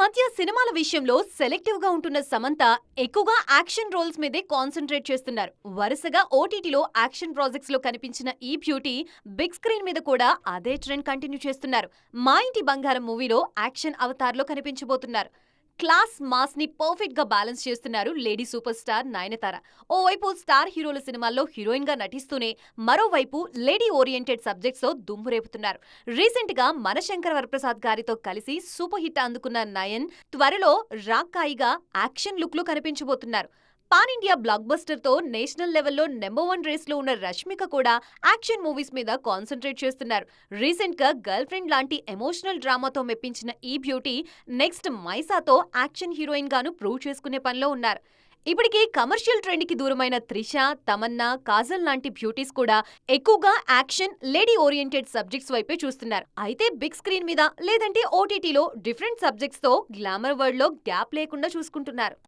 మధ్య సినిమాల విషయంలో సెలెక్టివ్గా ఉంటున్న సమంత ఎక్కువగా యాక్షన్ రోల్స్ మీదే కాన్సన్ట్రేట్ చేస్తున్నారు. వరుసగా ఓటీటీలో యాక్షన్ ప్రాజెక్ట్స్లో కనిపించిన ఈ బ్యూటీ బిగ్ స్క్రీన్ మీద కూడా అదే ట్రెండ్ కంటిన్యూ చేస్తున్నారు. మా ఇంటి బంగారం మూవీలో యాక్షన్ అవతార్లో కనిపించబోతున్నారు. క్లాస్ మాస్ని పర్ఫెక్ట్గా బ్యాలెన్స్ చేస్తున్నారు లేడీ సూపర్ స్టార్ నయనతార. ఓవైపు స్టార్ హీరోల సినిమాల్లో హీరోయిన్గా నటిస్తూనే మరోవైపు లేడీ ఓరియంటెడ్ సబ్జెక్ట్స్తో దుమ్ము రేపుతున్నారు. రీసెంట్గా మనశంకర్ వరప్రసాద్ గారితో కలిసి సూపర్ హిట్ అందుకున్న నయన్ త్వరలో రాక్కాయిగా యాక్షన్ లుక్లో కనిపించబోతున్నారు. పాన్ ఇండియా బ్లాక్ బస్టర్తో నేషనల్ లెవెల్లో నెంబర్ వన్ రేస్లో ఉన్న రష్మిక కూడా యాక్షన్ మూవీస్ మీద కాన్సన్ట్రేట్ చేస్తున్నారు. రీసెంట్గా గర్ల్ ఫ్రెండ్ లాంటి ఎమోషనల్ డ్రామాతో మెప్పించిన ఈ బ్యూటీ నెక్స్ట్ మైసాతో యాక్షన్ హీరోయిన్ గాను ప్రూవ్ చేసుకునే పనిలో ఉన్నారు. ఇప్పటికే కమర్షియల్ ట్రెండ్కి దూరమైన త్రిష తమన్నా కాజల్ లాంటి బ్యూటీస్ కూడా ఎక్కువగా యాక్షన్ లేడీ ఓరియంటెడ్ సబ్జెక్ట్స్ వైపే చూస్తున్నారు. అయితే బిగ్ స్క్రీన్ మీద లేదంటే ఓటీటీలో డిఫరెంట్ సబ్జెక్ట్స్తో గ్లామర్ వరల్డ్లో గ్యాప్ లేకుండా చూసుకుంటున్నారు.